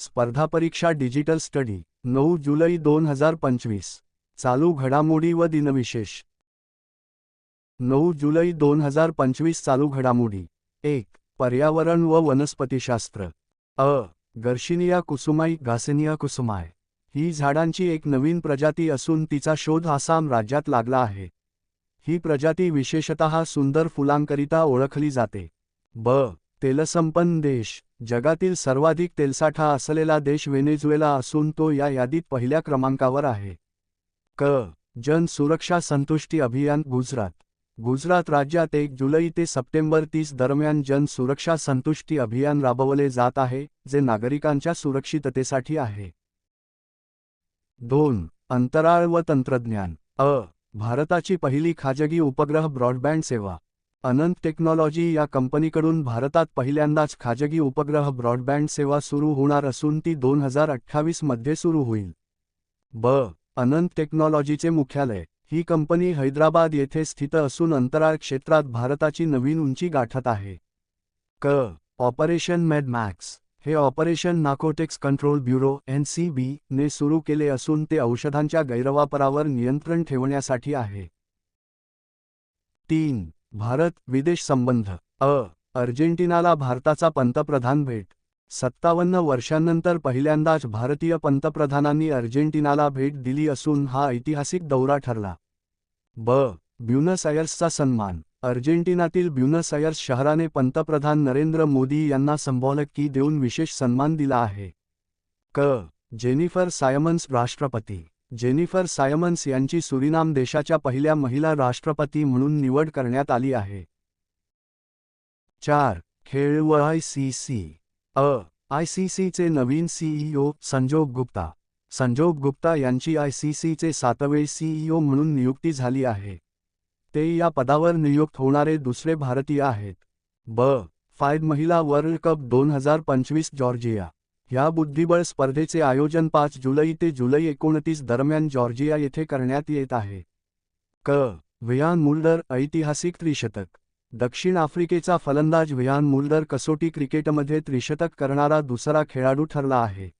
स्पर्धा परीक्षा digital study नऊ जुलै दोन हजार पंचवीस. चालू घडामोडी व दिनविशेष. नऊ जुलै दोन हजार पंचवीस चालू घडामोडी. एक पर्यावरण व वनस्पतीशास्त्र. अ गर्शिनिया कुसुमाई घासनिया कुसुमाय. ही झाडांची एक नवीन प्रजाती असून तिचा शोध आसाम राज्यात लागला आहे. ही प्रजाती विशेषतः सुंदर फुलांकरिता ओळखली जाते. ब तेलसंपन्न देश. जगातील सर्वाधिक तेलसाठा असलेला देश व्हेनेझुएला असून तो या यादीत पहिल्या क्रमांकावर आहे. क. जन सुरक्षा संतुष्टी अभियान गुजरात. गुजरात राज्यात एक जुलै ते सप्टेंबर तीस दरम्यान जन सुरक्षा संतुष्टी अभियान राबवले जात आहे जे नागरिकांच्या सुरक्षिततेसाठी आहे. दोन. अंतराळ व तंत्रज्ञान. अ. भारताची पहिली खाजगी उपग्रह ब्रॉडबँड सेवा. अनंत टेक्नॉलॉजी या कंपनीकडून भारतात पहिल्यांदाच खाजगी उपग्रह ब्रॉडबँड सेवा सुरू होणार असून ती दोन हजार अठ्ठावीसमध्ये सुरू होईल. ब. अनंत टेक्नॉलॉजीचे मुख्यालय. ही कंपनी हैदराबाद येथे स्थित असून अंतराळ क्षेत्रात भारताची नवीन उंची गाठत आहे. क. ऑपरेशन मेडमॅक्स हे operation narcotics control bureau N C B ने सुरू केले असून ते औषधांच्या गैरवापरावर नियंत्रण ठेवण्यासाठी आहे. तीन. भारत विदेश संबंध. अ. अर्जेंटिनाला भारताचा पंतप्रधान भेट. सत्तावन्न वर्षांनंतर पहिल्यांदाच भारतीय पंतप्रधानांनी अर्जेंटिनाला भेट दिली असून हा ऐतिहासिक दौरा ठरला. ब. ब्युनस अयर्सचा सन्मान. अर्जेंटिनातील ब्युनस अयर्स शहराने पंतप्रधान नरेंद्र मोदी यांना संबोलकी देऊन विशेष सन्मान दिला आहे. क. जेनिफर सायमन्स राष्ट्रपती. जेनिफर सायमन्स यांची सुरिनाम देशाच्या पहिल्या महिला राष्ट्रपती म्हणून निवड करण्यात आली आहे. चार. खेळ व I C C. A. I C सीचे नवीन सीईओ संजोग गुप्ता. संजोग गुप्ता यांची आय सी सीचे सातवे सीईओ म्हणून नियुक्ती झाली आहे. ते या पदावर नियुक्त होणारे दुसरे भारतीय आहेत. ब. फायद महिला वर्ल्ड कप दोन हजार पंचवीस जॉर्जिया. या बुद्धिबळ स्पर्धेचे आयोजन पाच जुलै ते जुलै एकोणतीस दरम्यान जॉर्जिया येथे करण्यात येत आहे. क. व्हियान मुल्डर ऐतिहासिक त्रिशतक. दक्षिण आफ्रिकेचा फलंदाज व्हियान मुल्डर कसोटी क्रिकेटमध्ये त्रिशतक करणारा दुसरा खेळाडू ठरला आहे.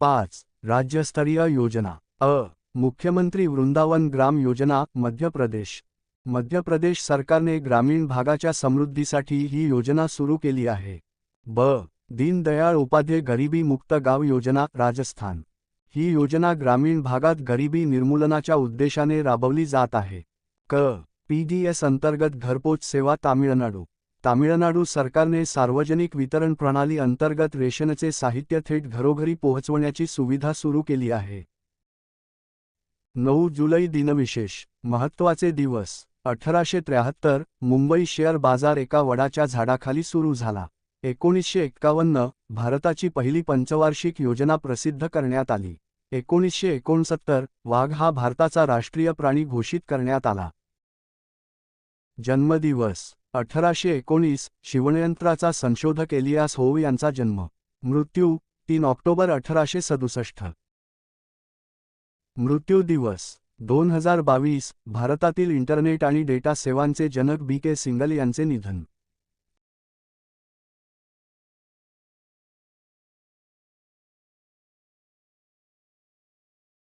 पाच. राज्यस्तरीय योजना. अ. मुख्यमंत्री वृंदावन ग्राम योजना मध्य प्रदेश. मध्य प्रदेश सरकारने ग्रामीण भागाच्या समृद्धीसाठी ही योजना सुरू केली आहे. ब. दीनदयाळ उपाध्याय गरिबी मुक्त गाव योजना राजस्थान. ही योजना ग्रामीण भागात गरिबी निर्मूलनाच्या उद्देशाने राबवली जात आहे. क. पीडीएस अंतर्गत घरपोच सेवा तामिळनाडू. तामिळनाडू सरकारने सार्वजनिक वितरण प्रणाली अंतर्गत रेशनचे साहित्य थेट घरोघरी पोहोचवण्याची सुविधा सुरू केली आहे. नऊ जुलै दिनविशेष महत्त्वाचे दिवस अठराशे त्र्याहत्तर मुंबई शेअर बाजार एका वडाच्या झाडाखाली सुरू झाला. एकोणीसशे एक्कावन्न भारताची पहिली पंचवार्षिक योजना प्रसिद्ध करण्यात आली. एकोणीसशे एकोणसत्तर वाघ हा भारताचा राष्ट्रीय प्राणी घोषित करण्यात आला. जन्मदिवस अठराशे एकोणीस शिवणयंत्राचा संशोधक एलियास होव यांचा जन्म. मृत्यू तीन ऑक्टोबर अठराशे सदुसष्ट. मृत्यू दिवस दोन हजार बावीस भारतातील इंटरनेट आणि डेटा सेवांचे जनक बी के सिंगल यांचे निधन.